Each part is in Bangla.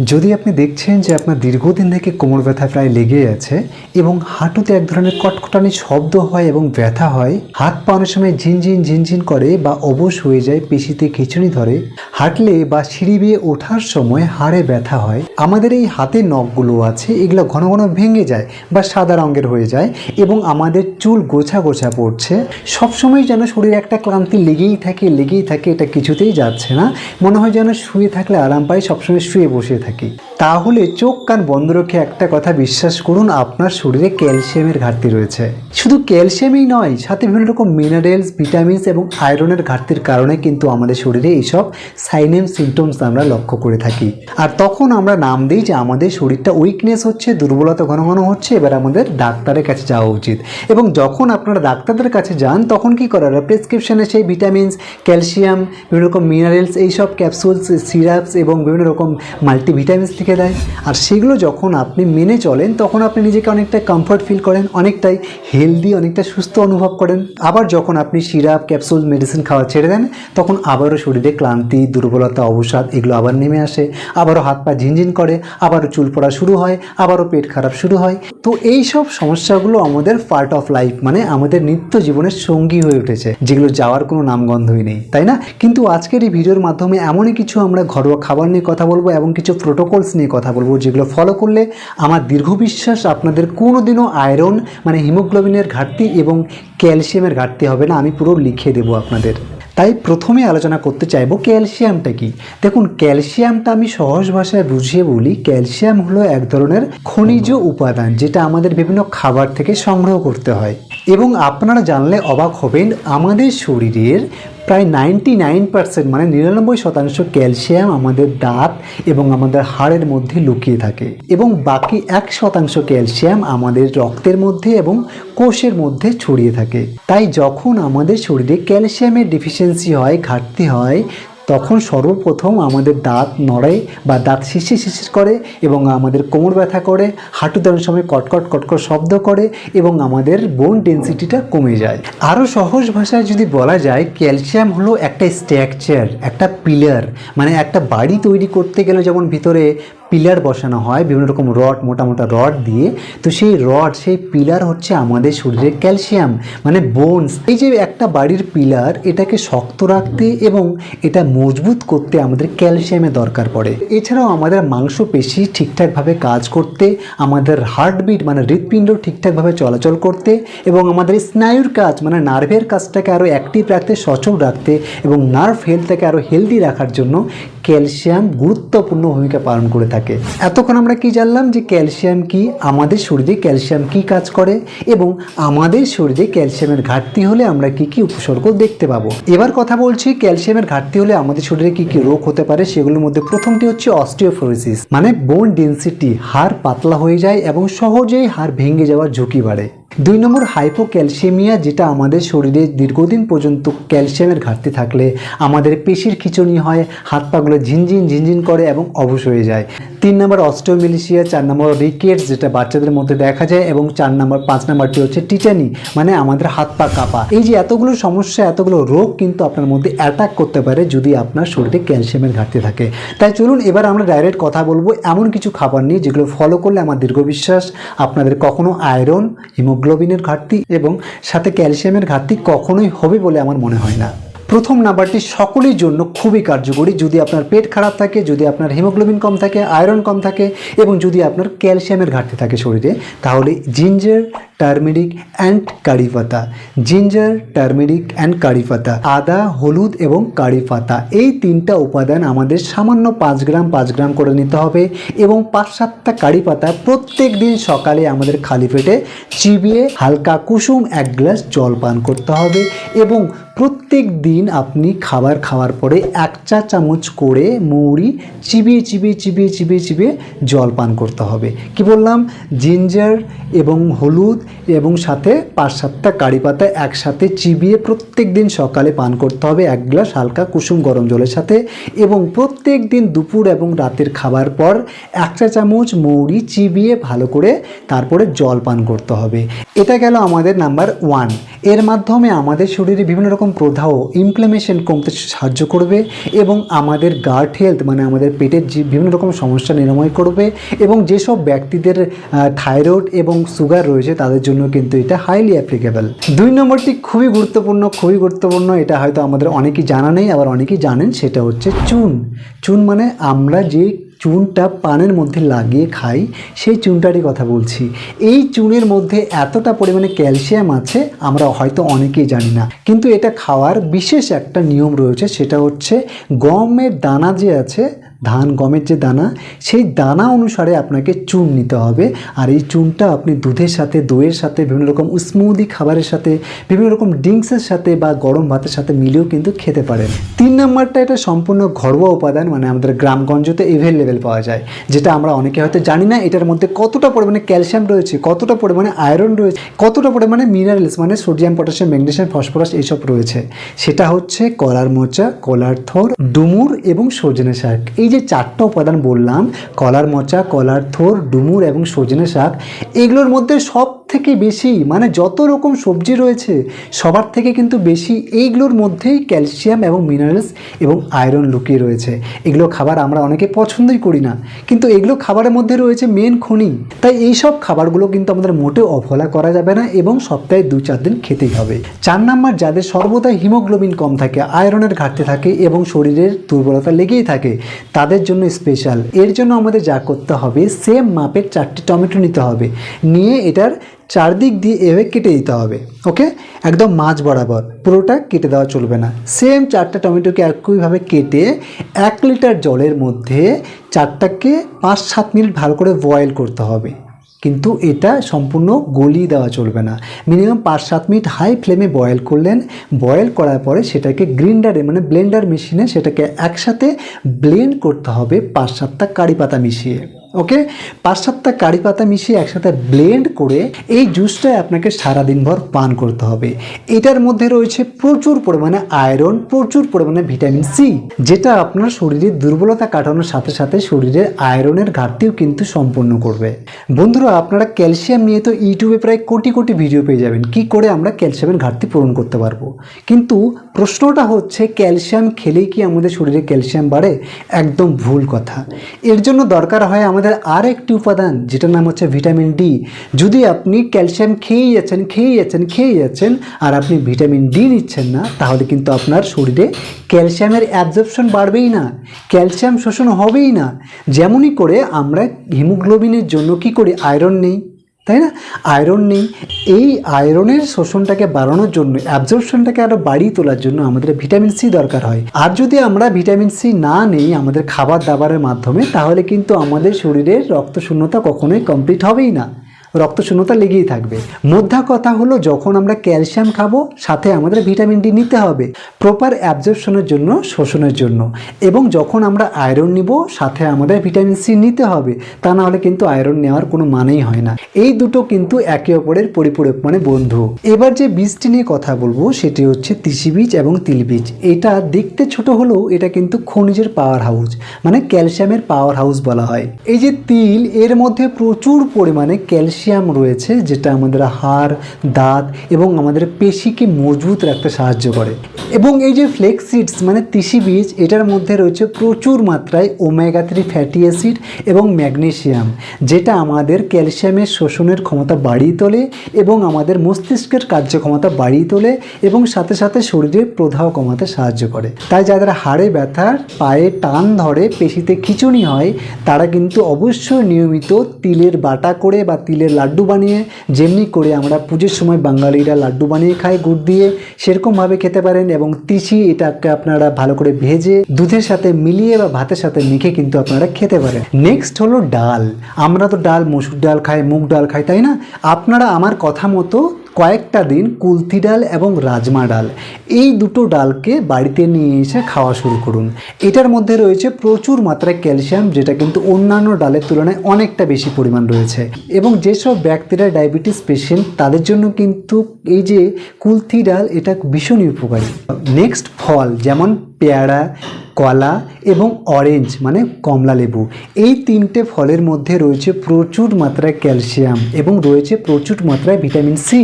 যদি আপনি দেখছেন যে আপনার দীর্ঘদিন থেকে কোমর ব্যথা প্রায় লেগেই আছে এবং হাঁটুতে এক ধরনের কটকটানি শব্দ হয় এবং ব্যথা হয়, হাত পা অনেক সময় ঝিনঝিন ঝিনঝিন করে বা অবশ হয়ে যায়, পেশিতে খিচুড়ি ধরে, হাঁটলে বা সিঁড়ি বেয়ে ওঠার সময় হাড়ে ব্যথা হয়। আমাদের এই হাতের নখগুলো আছে, এগুলো ঘন ঘন ভেঙে যায় বা সাদা রঙের হয়ে যায় এবং আমাদের চুল গোছা গোছা পড়ছে। সবসময় যেন শরীরে একটা ক্লান্তি লেগেই থাকে লেগেই থাকে, এটা কিছুতেই যাচ্ছে না। মনে হয় যেন শুয়ে থাকলে আরাম পাই, সবসময় শুয়ে বসে থাকি। aquí. তাহলে চোখ কান বন্ধ রেখে একটা কথা বিশ্বাস করুন, আপনার শরীরে ক্যালসিয়ামের ঘাটতি রয়েছে। শুধু ক্যালসিয়ামই নয়, সাথে বিভিন্ন রকম মিনারেলস ভিটামিনস এবং আয়রনের ঘাটতির কারণে কিন্তু আমাদের শরীরে এইসব সাইনেম সিমটমস আমরা লক্ষ্য করে থাকি। আর তখন আমরা নাম দিই যে আমাদের শরীরটা উইকনেস হচ্ছে, দুর্বলতা ঘন ঘন হচ্ছে, এবার আমাদের ডাক্তারের কাছে যাওয়া উচিত। এবং যখন আপনারা ডাক্তারদের কাছে যান, তখন কি করার প্রেসক্রিপশনে সেই ভিটামিনস ক্যালসিয়াম বিভিন্ন রকম মিনারেলস এইসব ক্যাপসুলস সিরাপস এবং বিভিন্ন রকম মাল্টিভিটামিনস লিখে দেয়। আর সেগুলো যখন আপনি মেনে চলেন, তখন আপনি নিজেকে অনেকটা কমফর্ট ফিল করেন, অনেকটাই হেলদি অনেকটা সুস্থ অনুভব করেন। আবার যখন আপনি সিরাপ ক্যাপসুল মেডিসিন খাওয়া ছেড়ে দেন, তখন আবারও শরীরে ক্লান্তি, দুর্বলতা, অবসাদ, এগুলো আবার নেমে আসে। আবারও হাত পা ঝিনঝিন করে, আবারও চুল পড়া শুরু হয়, আবারও পেট খারাপ শুরু হয়। তো এই সব সমস্যাগুলো আমাদের পার্ট অফ লাইফ মানে আমাদের নিত্য জীবনের সঙ্গী হয়ে উঠেছে, যেগুলো যাওয়ার কোনো নামগন্ধই নেই, তাই না? কিন্তু আজকের এই ভিডিওর মাধ্যমে এমনই কিছু আমরা ঘরোয়া খাবার নিয়ে কথা বলব এবং কিছু প্রোটোকলস নিয়ে কথা বলব, যেগুলো ফলো করলে আমার দীর্ঘ বিশ্বাস আপনাদের কোনোদিনও আয়রন মানে হিমোগ্লোবিনের ঘাটতি এবং ক্যালসিয়ামের ঘাটতি হবে না, আমি পুরো লিখে দেবো আপনাদের। তাই প্রথমে আলোচনা করতে চাইব ক্যালসিয়ামটা কি? দেখুন ক্যালসিয়ামটা আমি সহজ ভাষায় বুঝিয়ে বলি ক্যালসিয়াম হলো এক ধরনের খনিজ উপাদান যেটা আমাদের বিভিন্ন খাবার থেকে সংগ্রহ করতে হয়। এবং আপনারা জানলে অবাক হবেন, আমাদের শরীরের প্রায় নাইনটি নাইন পার্সেন্ট মানে নিরানব্বই শতাংশ ক্যালসিয়াম আমাদের দাঁত এবং আমাদের হাড়ের মধ্যে লুকিয়ে থাকে এবং বাকি এক শতাংশ ক্যালসিয়াম আমাদের রক্তের মধ্যে এবং কোষের মধ্যে ছড়িয়ে থাকে। তাই যখন আমাদের শরীরে ক্যালসিয়ামের ডিফিসিয়েন্সি হয়, ঘাটতি হয় তখন সর্বপ্রথম আমাদের দাঁত নড়ে বা দাঁত শিশির শিশির করে এবং আমাদের কোমর ব্যথা করে, হাঁটু দেওয়ার সময় কটকট কটকট শব্দ করে এবং আমাদের বোন ডেন্সিটিটা কমে যায়। আরও সহজ ভাষায় যদি বলা যায়, ক্যালসিয়াম হলো একটা স্ট্রাকচার, একটা পিলার মানে একটা বাড়ি তৈরি করতে গেলে যেমন ভিতরে পিলার বসানো হয়, বিভিন্ন রকম রড, মোটা মোটা রড দিয়ে। তো সেই রড, সেই পিলার হচ্ছে আমাদের শরীরের ক্যালসিয়াম মানে বোনস। এই যে একটা বাড়ির পিলার, এটাকে শক্ত রাখতে এবং এটা মজবুত করতে আমাদের ক্যালসিয়ামের দরকার পড়ে। এছাড়াও আমাদের মাংসপেশি ঠিকঠাকভাবে কাজ করতে, আমাদের হার্টবিট মানে হৃৎপিণ্ড ঠিকঠাকভাবে চলাচল করতে এবং আমাদের স্নায়ুর কাজ মানে নার্ভের কাজটাকে আরও অ্যাক্টিভ রাখতে, সচল রাখতে এবং নার্ভ হেলথটাকে আরও হেলদি রাখার জন্য ক্যালসিয়াম গুরুত্বপূর্ণ ভূমিকা পালন করে থাকে। এতক্ষণ আমরা কি জানলাম যে ক্যালসিয়াম কি, আমাদের শরীরে ক্যালসিয়াম কি কাজ করে এবং আমাদের শরীরে ক্যালসিয়ামের ঘাটতি হলে আমরা কি কি উপসর্গ দেখতে পাবো? এবার কথা বলছি ক্যালসিয়ামের ঘাটতি হলে আমাদের শরীরে কি কি রোগ হতে পারে সেগুলোর মধ্যে প্রথমটি হচ্ছে অস্টিওফোরোসিস মানে বোন ডেন্সিটি হাড় পাতলা হয়ে যায় এবং সহজেই হাড় ভেঙে যাওয়ার ঝুঁকি বাড়ে। দুই নম্বর হাইপোক্যালসিয়ামিয়া যেটা আমাদের শরীরে দীর্ঘদিন পর্যন্ত ক্যালসিয়ামের ঘাটতি থাকলে আমাদের পেশির খিচুনি হয় হাত পাগুলো ঝিনঝিন ঝিনঝিন করে এবং অবশ হয়ে যায়। তিন নম্বর অস্টোমিলিশিয়া চার নম্বর রিকেটস, যেটা বাচ্চাদের মধ্যে দেখা যায়, এবং চার নম্বর, পাঁচ নম্বরটি হচ্ছে টিটানি মানে আমাদের হাত পা কাঁপা। এই যে এতগুলো সমস্যা, এতগুলো রোগ কিন্তু আপনার মধ্যে অ্যাটাক করতে পারে যদি আপনার শরীরে ক্যালসিয়ামের ঘাটতি থাকে। তাই চলুন, এবার আমরা ডাইরেক্ট কথা বলব, এমন কিছু খাবার নিয়ে, যেগুলো ফলো করলে আমার দীর্ঘ বিশ্বাস, আপনাদের কখনো আয়রন হিমোগ্লোবিনের ঘাটতি, এবং সাথে ক্যালসিয়ামের ঘাটতি কখনোই হবে বলে আমার মনে হয় না। প্রথম নাম্বারটি সকলের জন্য খুবই কার্যকরী। যদি আপনার পেট খারাপ থাকে, যদি আপনার হিমোগ্লোবিন কম থাকে, আয়রন কম থাকে, এবং যদি আপনার ক্যালসিয়ামের ঘাটতি থাকে শরীরে, তাহলে জিঞ্জার টার্মেরিক অ্যান্ড কারি পাতা, জিঞ্জার, টার্মেরিক অ্যান্ড কারি পাতা, আদা, হলুদ এবং কারি পাতা। এই তিনটা উপাদান আমাদের সামান্য পাঁচ গ্রাম পাঁচ গ্রাম করে নিতে হবে এবং পাঁচ সাতটা কারি পাতা প্রত্যেক দিন সকালে আমাদের খালি পেটে চিবিয়ে হালকা কুসুম এক গ্লাস জল পান করতে হবে এবং প্রত্যেক দিন আপনি খাবার খাওয়ার পরে এক চা চামচ করে মৌরি চিবিয়ে চিবিয়ে চিবিয়ে চিবিয়ে চিবিয়ে জল পান করতে হবে। কি বললাম? জিঞ্জার এবং হলুদ এবং সাথে পাঁচ সাতটা কারি পাতা একসাথে চিবিয়ে প্রত্যেক দিন সকালে পান করতে হবে। এক গ্লাস হালকা কুসুম গরম জলের সাথে এবং প্রত্যেক দিন দুপুর এবং রাতের খাবার পর এক চা চামচ মৌরি চিবিয়ে ভালো করে তারপরে জল পান করতে হবে। এটা গেল আমাদের নাম্বার ওয়ান। এর মাধ্যমে আমাদের শরীরে বিভিন্ন রকম প্রদাহ ইমপ্লেমেশন কমতে সাহায্য করবে এবং আমাদের গার্ড হেলথ মানে আমাদের পেটের যে বিভিন্ন রকম সমস্যা নিরাময় করবে এবং যেসব ব্যক্তিদের থাইরয়েড এবং সুগার রয়েছে তাদের জন্য কিন্তু এটা হাইলি অ্যাপ্লিকেবল দুই নম্বরটি খুবই গুরুত্বপূর্ণ খুবই গুরুত্বপূর্ণ, এটা হয়তো আমাদের অনেকেই জানা নেই, আবার অনেকেই জানেন, সেটা হচ্ছে চুন। চুন মানে আমরা যে চুনটা পানের মধ্যে লাগিয়ে খাই, সেই চুনটারই কথা বলছি। এই চুনের মধ্যে এতটা পরিমাণে ক্যালসিয়াম আছে, আমরা হয়তো অনেকেই জানি না। কিন্তু এটা খাওয়ার বিশেষ একটা নিয়ম রয়েছে, সেটা হচ্ছে গমের দানা যে আছে ধান, গমের যে দানা, সেই দানা অনুসারে আপনাকে চুন নিতে হবে। আর এই চুনটা আপনি দুধের সাথে, দইয়ের সাথে, বিভিন্ন রকম স্মুদি খাবারের সাথে, বিভিন্ন রকম ড্রিঙ্কসের সাথে বা গরম ভাতের সাথে মিলেও কিন্তু খেতে পারেন। তিন নম্বরটা এটা সম্পূর্ণ ঘরোয়া উপাদান মানে আমাদের গ্রামগঞ্জতে এভেলেবেল পাওয়া যায়, যেটা আমরা অনেকে হয়তো জানি না এটার মধ্যে কতটা পরিমাণে ক্যালসিয়াম রয়েছে, কতটা পরিমাণে আয়রন রয়েছে, কতটা পরিমাণে মিনারেলস মানে সোডিয়াম পটাশিয়াম ম্যাগনেসিয়াম ফসফরাস এইসব রয়েছে। সেটা হচ্ছে কলার মোচা, কলার থোর, ডুমুর এবং সজনে শাক। এই যে চারটা উপাদান বললাম, কলার মোচা, কলার থোর, ডুমুর এবং সজনে শাক, এগুলোর মধ্যে সব থেকে বেশি মানে যত রকম সবজি রয়েছে, সবার থেকে কিন্তু বেশি এইগুলোর মধ্যেই ক্যালসিয়াম এবং মিনারেলস এবং আয়রন লুকিয়ে রয়েছে। এগুলো খাবার আমরা অনেকে পছন্দই করি না, কিন্তু এগুলো খাবারের মধ্যে রয়েছে মেন খনি। তাই এই সব খাবারগুলো কিন্তু আমাদের মোটেও অবহেলা করা যাবে না এবং সপ্তাহে দু চার দিন খেতেই হবে। চার নাম্বার, যাদের সর্বদাই হিমোগ্লোবিন কম থাকে, আয়রনের ঘাটতি থাকে এবং শরীরের দুর্বলতা লেগেই থাকে, তাদের জন্য স্পেশাল এর জন্য আমাদের যা করতে হবে সেম মাপের চারটি টমেটো নিতে হবে। নিয়ে এটার চারদিক দিয়ে এভাবে কেটে দিতে হবে ওকে একদম মাছ বরাবর, পুরোটা কেটে দেওয়া চলবে না। সেম চারটা টমেটোকে একইভাবে কেটে এক লিটার জলের মধ্যে চারটাকে পাঁচ সাত মিনিট ভালো করে বয়েল করতে হবে। কিন্তু এটা সম্পূর্ণ গলিয়ে দেওয়া চলবে না। মিনিমাম পাঁচ সাত মিনিট হাই ফ্লেমে বয়েল করলেন। বয়েল করার পরে সেটাকে গ্রিন্ডারে মানে ব্লেন্ডার মেশিনে সেটাকে একসাথে ব্লেন্ড করতে হবে পাঁচ সাতটা কারি পাতা মিশিয়ে। ওকে? পাঁচ সাতটা কারি পাতা মিশিয়ে একসাথে ব্লেন্ড করে এই জুসটা আপনাকে সারা সারাদিনভর পান করতে হবে। এটার মধ্যে রয়েছে প্রচুর পরিমাণে আয়রন প্রচুর পরিমাণে ভিটামিন সি যেটা আপনার শরীরের দুর্বলতা কাটানোর সাথে সাথে শরীরের আয়রনের ঘাটতিও কিন্তু সম্পূর্ণ করবে। বন্ধুরা, আপনারা ক্যালসিয়াম নিয়ে তো ইউটিউবে প্রায় কোটি কোটি ভিডিও পেয়ে যাবেন। কি করে আমরা ক্যালসিয়ামের ঘাটতি পূরণ করতে পারব? কিন্তু প্রশ্নটা হচ্ছে ক্যালসিয়াম খেলেই কি আমাদের শরীরে ক্যালসিয়াম বাড়ে? একদম ভুল কথা। এর জন্য দরকার হয় আমাদের আর একটি উপাদান, যেটার নাম হচ্ছে ভিটামিন ডি। যদি আপনি ক্যালসিয়াম খেয়ে যাচ্ছেন খেয়ে যাচ্ছেন খেয়ে যাচ্ছেন আর আপনি ভিটামিন ডি নিচ্ছেন না, তাহলে কিন্তু আপনার শরীরে ক্যালসিয়ামের অ্যাবজর্পশন বাড়বেই না, ক্যালসিয়াম শোষণ হবেই না। যেমনই করে আমরা হিমোগ্লোবিনের জন্য কি করি? আয়রন নেই। তাই না? আয়রন নেই। এই আয়রনের শোষণটাকে বাড়ানোর জন্য অ্যাবজর্পশনটাকে আরও বাড়িয়ে তোলার জন্য আমাদের ভিটামিন সি দরকার হয়। আর যদি আমরা ভিটামিন সি না নেই আমাদের খাবার দাবারের মাধ্যমে, তাহলে কিন্তু আমাদের শরীরের রক্ত শূন্যতা কখনোই কমপ্লিট হবেই না। রক্ত শূন্যতা লেগেই থাকবে। মধ্যা কথা হলো যখন আমরা ক্যালসিয়াম খাব, সাথে আমাদের ভিটামিন ডি নিতে হবে। প্রপার অ্যাবজর্পশনের জন্য, শোষণের জন্য। এবং যখন আমরা আয়রন নিব, সাথে আমাদের ভিটামিন সি নিতে হবে, তা না হলে কিন্তু আয়রন নেওয়ার কোনো মানেই হয় না। এই দুটো কিন্তু একে অপরের পরিপূরক মানে বন্ধু। এবার যে বীজটি নিয়ে কথা বলব, সেটি হচ্ছে তিসি বীজ এবং তিল বীজ। এটা দেখতে ছোট হলেও এটা কিন্তু খনিজের পাওয়ার হাউস মানে ক্যালসিয়ামের পাওয়ার হাউস বলা হয়। এই যে তিল, এর মধ্যে প্রচুর পরিমাণে ক্যালসিয়াম রয়েছে, যেটা আমাদের হাড়, দাঁত এবং আমাদের পেশিকে মজবুত রাখতে সাহায্য করে। এবং এই যে ফ্লেক্সিডস মানে তিসি বীজ, এটার মধ্যে রয়েছে প্রচুর মাত্রায় ওমেগা থ্রি ফ্যাটি অ্যাসিড এবং ম্যাগনেসিয়াম যেটা আমাদের ক্যালসিয়ামের শোষণের ক্ষমতা বাড়িয়ে তোলে এবং আমাদের মস্তিষ্কের কার্যক্ষমতা বাড়িয়ে তোলে এবং সাথে সাথে শরীরের প্রদাহ কমাতে সাহায্য করে। তাই যাদের হাড়ে ব্যথার পায়ে টান ধরে, পেশিতে খিচুনি হয়, তারা কিন্তু অবশ্যই নিয়মিত তিলের বাটা করে বা তিলের লাড্ডু বানিয়ে, যেমনি করে আমরা পুজোর সময় বাঙালিরা লাড্ডু বানিয়ে খায়, গুড় দিয়ে, সেরকমভাবে খেতে পারেন এবং তিসি এটাকে আপনারা ভালো করে ভেজে, দুধের সাথে মিলিয়ে বা ভাতের সাথে মেখে কিন্তু আপনারা খেতে পারেন। নেক্সট হলো ডাল। আমরা তো ডাল, মুসুর ডাল খাই, মুগ ডাল খাই, তাই না? আপনারা আমার কথা মতো কয়েকটা দিন কুলথি ডাল এবং রাজমা ডাল। এই দুটো ডালকে বাড়িতে নিয়ে এসে খাওয়া শুরু করুন। এটার মধ্যে রয়েছে প্রচুর মাত্রায় ক্যালসিয়াম, যেটা কিন্তু অন্যান্য ডালের তুলনায় অনেকটা বেশি পরিমাণ রয়েছে। এবং যেসব ব্যক্তিরা ডায়াবেটিস পেশেন্ট, তাদের জন্য কিন্তু এই যে কুলথি ডাল, এটা ভীষণই উপকারী। নেক্সট ফল, যেমন পেয়ারা, কলা এবং অরেঞ্জ মানে কমলা লেবু। এই তিনটে ফলের মধ্যে রয়েছে প্রচুর মাত্রায় ক্যালসিয়াম এবং রয়েছে প্রচুর মাত্রায় ভিটামিন সি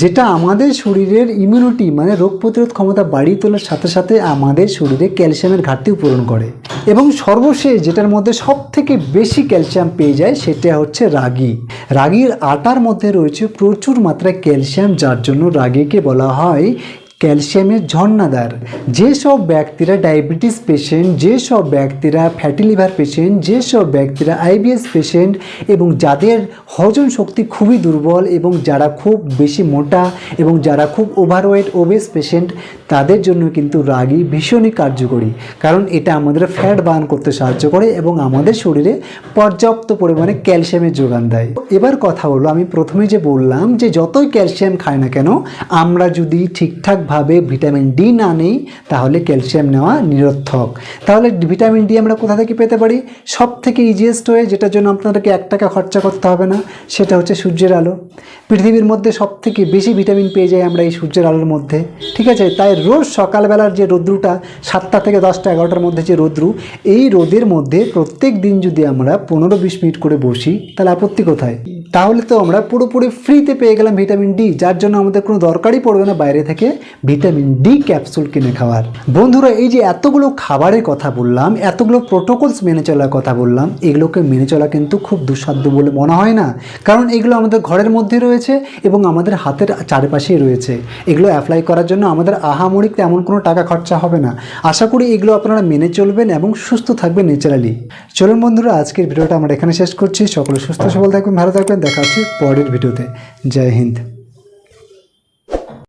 যেটা আমাদের শরীরের ইমিউনিটি মানে রোগ প্রতিরোধ ক্ষমতা বাড়িয়ে তোলার সাথে সাথে আমাদের শরীরে ক্যালসিয়ামের ঘাটতিও পূরণ করে। এবং সর্বশেষ যেটার মধ্যে সব থেকে বেশি ক্যালসিয়াম পেয়ে যায় সেটা হচ্ছে রাগি। রাগির আটার মধ্যে রয়েছে প্রচুর মাত্রায় ক্যালসিয়াম যার জন্য রাগিকে বলা হয় ক্যালসিয়ামের ঝর্ণাদার যেসব ব্যক্তিরা ডায়াবেটিস পেশেন্ট, যেসব ব্যক্তিরা ফ্যাটি লিভার পেশেন্ট, যেসব ব্যক্তিরা আইবিএস পেশেন্ট এবং যাদের হজম শক্তি খুবই দুর্বল এবং যারা খুব বেশি মোটা এবং যারা খুব ওভারওয়েট, ওবেস পেশেন্ট, তাদের জন্য কিন্তু রাগি ভীষণই কার্যকরী। কারণ এটা আমাদের ফ্যাট বার্ন করতে সাহায্য করে এবং আমাদের শরীরে পর্যাপ্ত পরিমাণে ক্যালসিয়ামের যোগান দেয়। এবার কথা হলো, আমি প্রথমে যে বললাম যে যতই ক্যালসিয়াম খায় না কেন, আমরা যদি ঠিকঠাকভাবে ভিটামিন ডি না নেই, তাহলে ক্যালসিয়াম নেওয়া নিরর্থক। তাহলে ভিটামিন ডি আমরা কোথা থেকে পেতে পারি? সব থেকে ইজিয়েস্ট হয়ে যেটার জন্য আপনাদেরকে এক টাকা খরচা করতে হবে না, সেটা হচ্ছে সূর্যের আলো। পৃথিবীর মধ্যে সব থেকে বেশি ভিটামিন পেয়ে যাই আমরা এই সূর্যের আলোর মধ্যে। ঠিক আছে? তাই রোজ সকালবেলার যে রোদ্রুটা, সাতটা থেকে দশটা, এগারোটার মধ্যে যে রোদ্রু, এই রোদের মধ্যে প্রত্যেক দিন যদি আমরা পনেরো বিশ মিনিট করে বসি, তাহলে আপত্তি কোথায়? তাহলে তো আমরা পুরোপুরি ফ্রিতে পেয়ে গেলাম ভিটামিন ডি, যার জন্য আমাদের কোনো দরকারই পড়বে না বাইরে থেকে। ভিটামিন ডি ক্যাপসুল কিনে খাওয়ার। বন্ধুরা, এই যে এতগুলো খাবারের কথা বললাম, এতগুলো প্রোটোকলস মেনে চলার কথা বললাম, এগুলোকে মেনে চলা কিন্তু খুব দুঃসাধ্য বলে মনে হয় না। কারণ এগুলো আমাদের ঘরের মধ্যে রয়েছে এবং আমাদের হাতের চারপাশেই রয়েছে। এগুলো অ্যাপ্লাই করার জন্য আমাদের আহামরিক তেমন কোনো টাকা খরচা হবে না। আশা করি এগুলো আপনারা মেনে চলবেন এবং সুস্থ থাকবেন ন্যাচারালি চলুন বন্ধুরা, আজকের ভিডিওটা আমরা এখানে শেষ করছি। সকলে সুস্থ, সবল থাকবেন, ভালো থাকবেন। দেখা হচ্ছে পরের ভিডিওতে। জয় হিন্দ।